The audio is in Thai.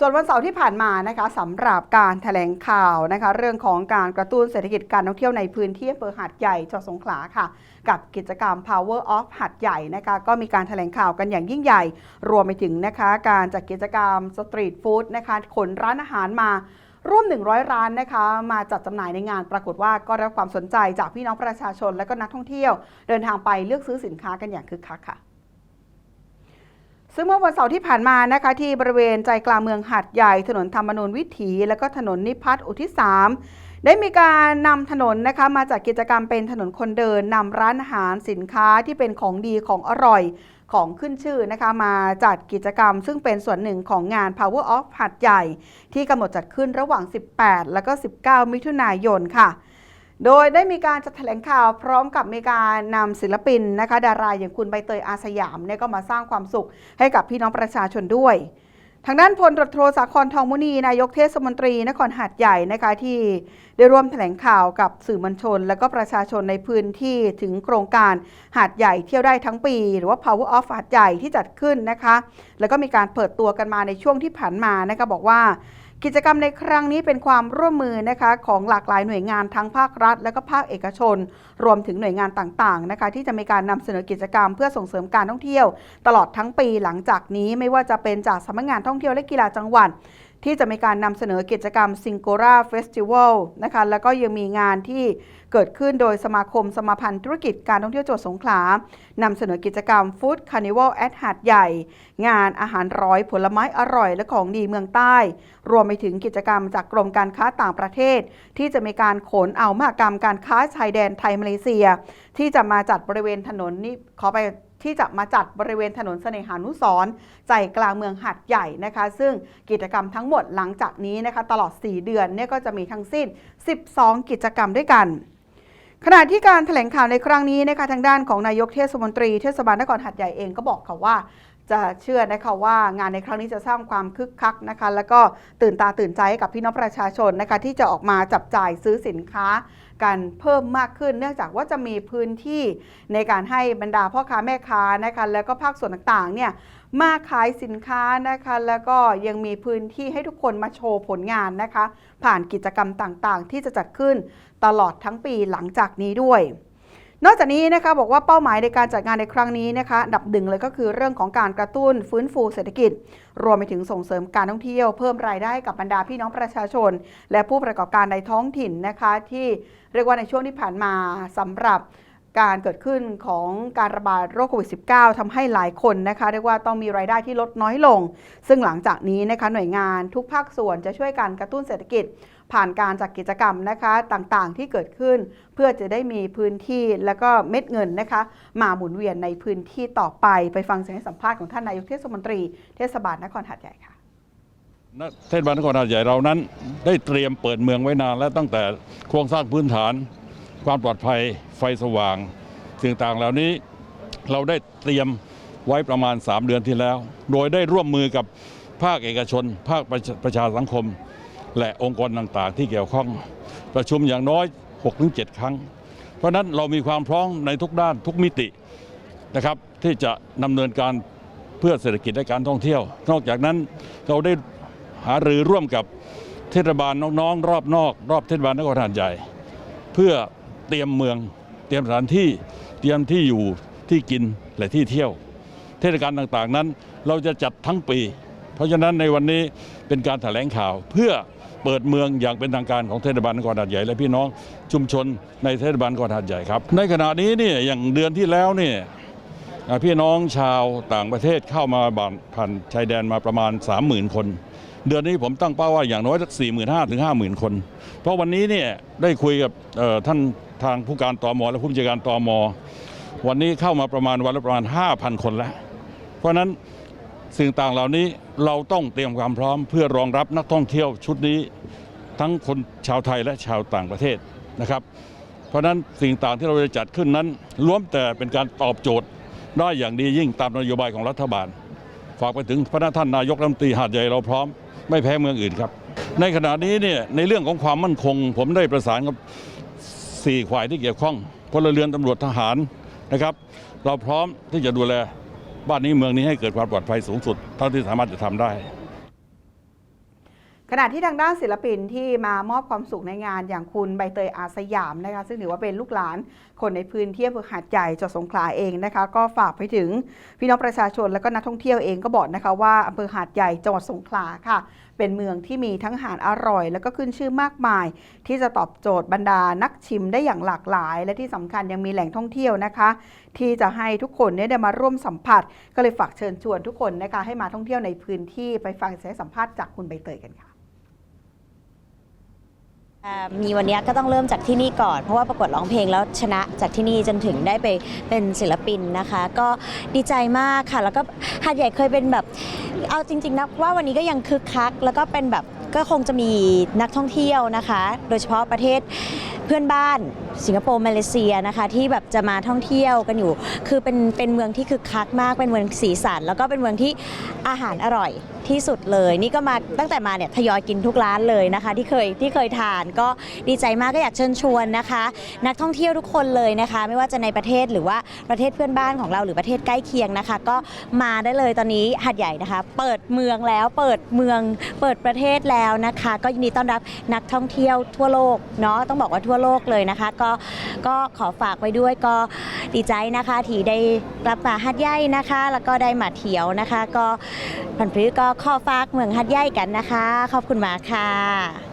ส่วนวันเสาร์ที่ผ่านมานะคะสำหรับการแถลงข่าวนะคะเรื่องของการกระตุ้นเศรษฐกิจการท่องเที่ยวในพื้นที่อำเภอหาดใหญ่จังหวัดสงขลาค่ะ กับกิจกรรม Power of หาดใหญ่นะคะก็มีการแถลงข่าวกันอย่างยิ่งใหญ่ รวมไปถึงนะคะการจัดกิจกรรมสตรีทฟู้ดนะคะขนร้านอาหารมาร่วม 100 ร้านนะคะ มาจัดจำหน่ายในงาน ปรากฏว่าก็ได้รับความสนใจจากพี่น้องประชาชนและก็นักท่องเที่ยว เดินทางไปเลือกซื้อสินค้ากันอย่างคึกคักค่ะ ซึ่งเมื่อวันเสาร์ที่ผ่านมานะคะที่บริเวณใจกลางเมืองหาดใหญ่ ถนนธรรมนูญวิถี และก็ถนนนิพัฒน์อุทิศสามได้มีการนำถนนนะคะมาจัดกิจกรรมเป็นถนนคนเดินนำร้านอาหารสินค้าที่เป็นของดีของอร่อยของขึ้นชื่อนะคะมาจัดกิจกรรม ซึ่งเป็นส่วนหนึ่งของงาน Power of หาดใหญ่ ที่กำหนดจัดขึ้นระหว่าง 18 และก็ 19 มิถุนายนค่ะ โดยได้มีการจัดแถลงข่าวพร้อมกับมีการนำศิลปินนะคะ ดาราอย่างคุณใบเตยอาสยามเนี่ยก็มาสร้างความสุขให้กับพี่น้องประชาชนด้วย ทางด้านพลตรโทสาครทองมุนี นายกเทศมนตรีนครหาดใหญ่นะคะที่ได้ร่วมแถลงข่าวกับสื่อมวลชน และก็ประชาชนในพื้นที่ถึงโครงการหาดใหญ่เที่ยวได้ทั้งปี หรือว่า Power of หาดใหญ่ที่จัดขึ้นนะคะ แล้วก็มีการเปิดตัวกันมาในช่วงที่ผ่านมานะคะบอกว่า กิจกรรมในครั้งนี้เป็นความร่วมมือนะคะของหลากหลายหน่วยงานทั้งภาครัฐ และก็ภาคเอกชน รวมถึงหน่วยงานต่างๆนะคะที่จะมีการนำเสนอกิจกรรมเพื่อส่งเสริมการท่องเที่ยว ตลอดทั้งปีหลังจากนี้ไม่ว่าจะเป็นจากสำนักงานท่องเที่ยวและกีฬาจังหวัด ที่จะมีการนำเสนอกิจกรรมซิงโกราเฟสติวัลนะคะแล้วก็ยังมีงานที่เกิดขึ้นโดยสมาคมสมาพันธ์ธุรกิจการท่องเที่ยวจังหวัดสงขลานำเสนอกิจกรรมฟู้ดคาร์นิวัลแอดหาดใหญ่ งานอาหารร้อยผลไม้อร่อยและของดีเมืองใต้ รวมไปถึงกิจกรรมจากกรมการค้าต่างประเทศ ที่จะมีการขนเอามหกรรมการค้าชายแดนไทยมาเลเซีย ที่จะมาจัดบริเวณถนนนี้ขอไป ที่จะมาจัดบริเวณถนนเสน่หานุสร์ใจกลางเมืองหัดใหญ่นะคะ ซึ่งกิจกรรมทั้งหมดหลังจากนี้นะคะตลอด 4 เดือนเนี่ยก็จะมีทั้งสิ้น 12 กิจกรรมด้วยกันขณะที่การแถลงข่าวในครั้งนี้นะคะทางด้านของนายกเทศมนตรีเทศบาลนครหัดใหญ่เองก็บอกค่ะว่า จะเชื่อนะคะว่างานในครั้งนี้จะสร้างความคึกคักนะคะ แล้วก็ตื่นตาตื่นใจให้กับพี่น้องประชาชนนะคะ ที่จะออกมาจับจ่ายซื้อสินค้า กันเพิ่มมากขึ้น เนื่องจากว่าจะมีพื้นที่ในการให้บรรดาพ่อค้าแม่ค้านะคะแล้วก็ภาคส่วนต่างๆเนี่ยมาขายสินค้านะคะ แล้วก็ยังมีพื้นที่ให้ทุกคนมาโชว์ผลงานนะคะ ผ่านกิจกรรมต่างๆ ที่จะจัดขึ้นตลอดทั้งปีหลังจากนี้ด้วย นอกจากนี้นะคะบอกว่าเป้าหมายในการจัดงานในครั้งนี้นะคะดับหนึ่งเลยก็คือเรื่องของการกระตุ้นฟื้นฟูเศรษฐกิจ รวมไปถึงส่งเสริมการท่องเที่ยวเพิ่มรายได้ให้กับบรรดาพี่น้องประชาชน และผู้ประกอบการในท้องถิ่นนะคะที่เรียกว่าในช่วงที่ผ่านมาสำหรับ การเกิดขึ้นของการระบาดโรคโควิด -19 ทำให้หลายคนนะคะเรียกว่าต้องมีรายได้ที่ลดน้อยลง ซึ่งหลังจากนี้นะคะหน่วยงานทุกภาคส่วนจะช่วยกันกระตุ้นเศรษฐกิจ ผ่านการจัดกกิจกรรมนะคะต่างๆ ที่เกิดขึ้น เพื่อจะได้มีพื้นที่แล้วก็เม็ดเงินนะคะมาหมุนเวียนในพื้นที่ต่อไปไปฟังเสียงสัมภาษณ์ของท่านนายกเทศมนตรีเทศบาลนครหาดใหญ่ค่ะเทศบาลนครหาดใหญ่เรานั้น ได้เตรียมเปิดเมืองไว้นานและตั้งแต่โครงสร้างพื้นฐาน ความปลอดภัยไฟสว่างสิ่งต่างเหล่านี้เราได้เตรียมไว้ประมาณ 3 เดือนที่แล้ว โดยได้ร่วมมือกับภาคเอกชน ภาคประชาสังคม และองค์กรต่างๆ ที่เกี่ยวข้อง ประชุมอย่างน้อย 6-7 ครั้ง เพราะฉะนั้นเรามีความพร้อมในทุกด้านทุกมิตินะครับที่จะดำเนินการเพื่อเศรษฐกิจและการท่องเที่ยว นอกจากนั้นเราได้หารือร่วมกับเทศบาลน้องๆ รอบนอก รอบเทศบาลนครหาดใหญ่ เพื่อ เตรียมเมือง เตรียมสถานที่ เตรียมที่อยู่ที่กินและที่เที่ยว เทศกาลต่างๆนั้น เราจะจัดทั้งปี เพราะฉะนั้นในวันนี้เป็นการแถลงข่าวเพื่อเปิดเมืองอย่างเป็นทางการของเทศบาลนครหาดใหญ่และพี่น้องชุมชนในเทศบาลนครหาดใหญ่ครับ ในขณะนี้เนี่ยอย่างเดือนที่แล้วเนี่ยพี่น้องชาวต่างประเทศเข้ามาบานผ่านชายแดนมาประมาณ 30,000 คน เดือนนี้ผมตั้งเป้าว่าอย่างน้อยสัก4 5 0 0 0ถึง50,000 คน เพราะวันนี้เนี่ยได้คุยกับท่าน ทางผู้การตอมและผู้บัญชาการตอมวันนี้เข้ามาประมาณวันละประมาณ 5,000 คนแล้ว เพราะนั้นสิ่งต่างเหล่านี้เราต้องเตรียมความพร้อม เพื่อรองรับนักท่องเที่ยวชุดนี้ ทั้งคนชาวไทยและชาวต่างประเทศนะครับ เพราะฉะนั้นสิ่งต่างที่เราจะจัดขึ้นนั้นล้วนแต่เป็นการตอบโจทย์ได้อย่างดียิ่งตามนโยบายของรัฐบาล ฝากไปถึงพระท่านนายกรัฐมนตรีหาดใหญ่เราพร้อม ไม่แพ้เมืองอื่นครับ ในขณะนี้เนี่ยในเรื่องของความมั่นคง ผมได้ประสานกับ สี่ฝ่ายที่เกี่ยวข้องพลเรือนตำรวจทหารนะครับ เราพร้อมที่จะดูแลบ้านนี้เมืองนี้ให้เกิดความปลอดภัยสูงสุดเท่าที่สามารถจะทำได้ขณะที่ทางด้านศิลปินที่มามอบความสุขในงานอย่างคุณใบเตยอาสยามนะคะซึ่งถือว่าเป็นลูกหลานคนในพื้นที่อำเภอหาดใหญ่จังหวัดสงขลาเองนะคะก็ฝากไปถึงพี่น้องประชาชนและก็นักท่องเที่ยวเองก็บอกนะคะว่าอำเภอหาดใหญ่จังหวัดสงขลาค่ะ เป็นเมืองที่มีทั้งอาหารอร่อย แล้วก็ขึ้นชื่อมากมาย ที่จะตอบโจทย์บรรดานักชิมได้อย่างหลากหลาย และที่สำคัญยังมีแหล่งท่องเที่ยวนะคะ ที่จะให้ทุกคนเนี่ยได้มาร่วมสัมผัส ก็เลยฝากเชิญชวนทุกคนนะคะให้มาท่องเที่ยวในพื้นที่ไปฟังเสียงสัมภาษณ์จากคุณใบเตยกันค่ะ มีวันนี้ก็ต้องเริ่มจากที่นี่ก่อน เพราะว่าประกวดร้องเพลงแล้วชนะจากที่นี่จนถึงได้ไปเป็นศิลปินนะคะ ก็ดีใจมากค่ะ แล้วก็หาดใหญ่เคยเป็นแบบ เอาจริง ๆนะว่าวันนี้ก็ยังคึกคัก แล้วก็เป็นแบบก็คงจะมีนักท่องเที่ยวนะคะ โดยเฉพาะประเทศเพื่อนบ้าน สิงคโปร์มาเลเซียนะคะที่แบบจะมาท่องเที่ยวกันอยู่ คือเป็นเป็นเมืองที่คึกคักมากเป็นเมืองสีสัน แล้วก็เป็นเมืองที่อาหารอร่อยที่สุดเลย นี่ก็มาตั้งแต่มาเนี่ยทยอยกินทุกร้านเลยนะคะ ที่เคยที่เคยทานก็ดีใจมากก็อยากเชิญชวนนะคะ นักท่องเที่ยวทุกคนเลยนะคะ ไม่ว่าจะในประเทศหรือว่าประเทศเพื่อนบ้านของเราหรือประเทศใกล้เคียงนะคะ ก็มาได้เลยตอนนี้หัดใหญ่นะคะ เปิดเมืองแล้วเปิดเมืองเปิดประเทศแล้วนะคะ ก็ยินดีต้อนรับนักท่องเที่ยวทั่วโลกเนาะต้องบอกว่าทั่วโลกเลยนะคะก็ก็ขอฝากไว้ด้วยก็ดีใจนะคะที่ได้รับมาฮัดใหญ่นะคะ แล้วก็ได้มาเที่ยวนะคะ ก็ผันพื้ก็ขอฝากเมืองฮัดใหญ่กันนะคะ ขอบคุณมากค่ะ